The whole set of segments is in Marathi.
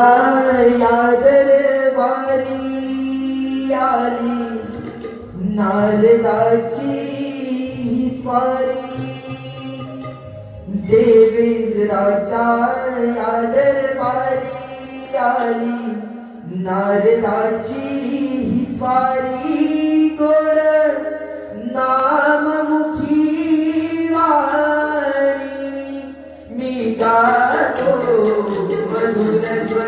यादर वारी आली नारदाची स्वारी. देवेंद्राच्या यादर वारी आली नारदाची स्वारी.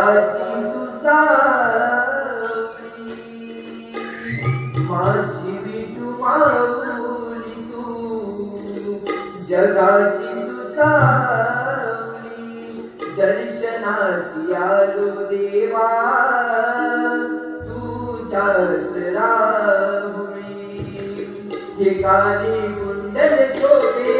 माझी तू माझी विटू माऊली तू. जगाची तू सावली दर्शनासी आलो देवा. तुझ्याच राहुरी. ठिकाणी कुंडल शोभे.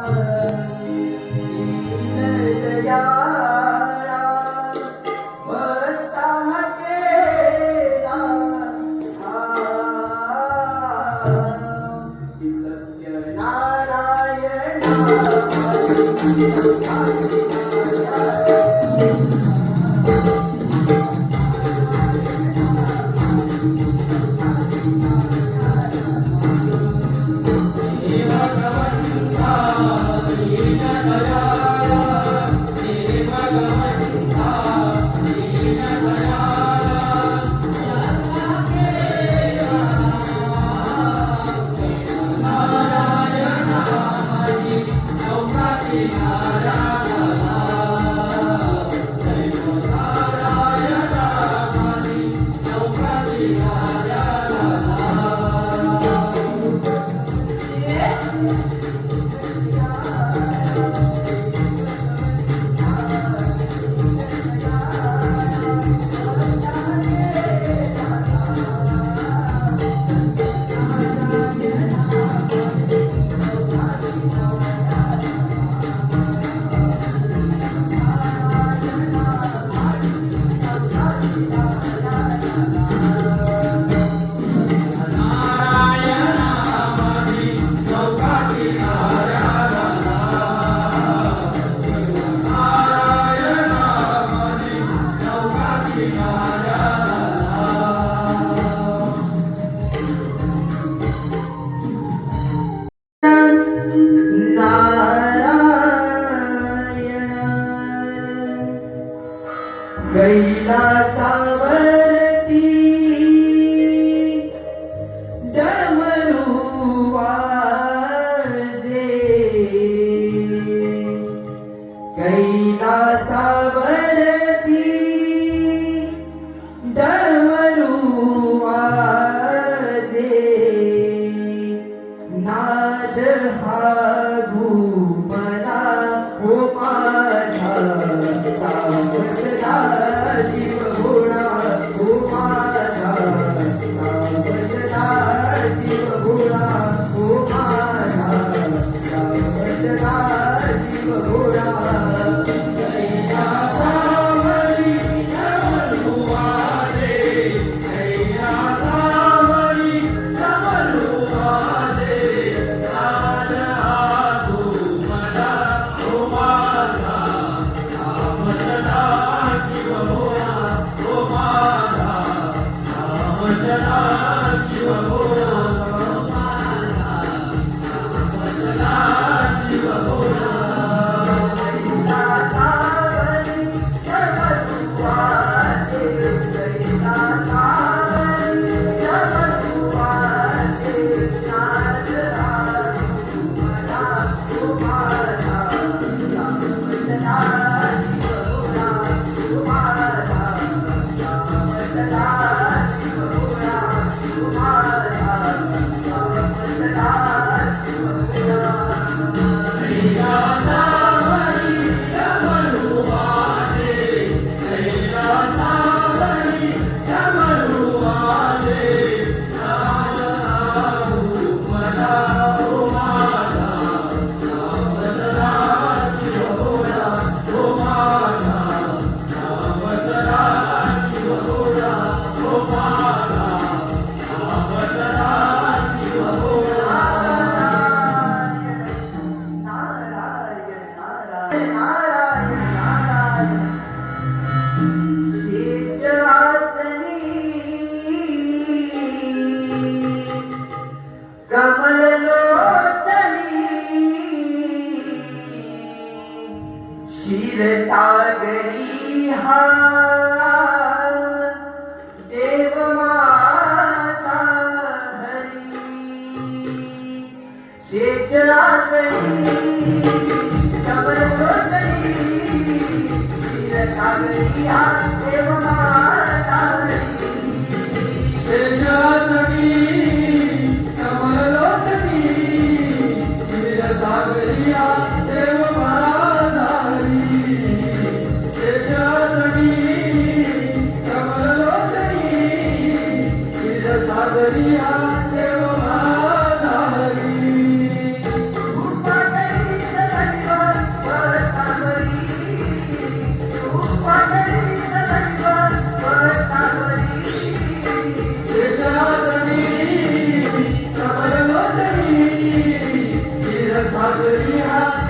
Yeah. कैलासा Yamaru सागरी हा देव माता हरी। शेषरागरी कमर देव माता Yeah.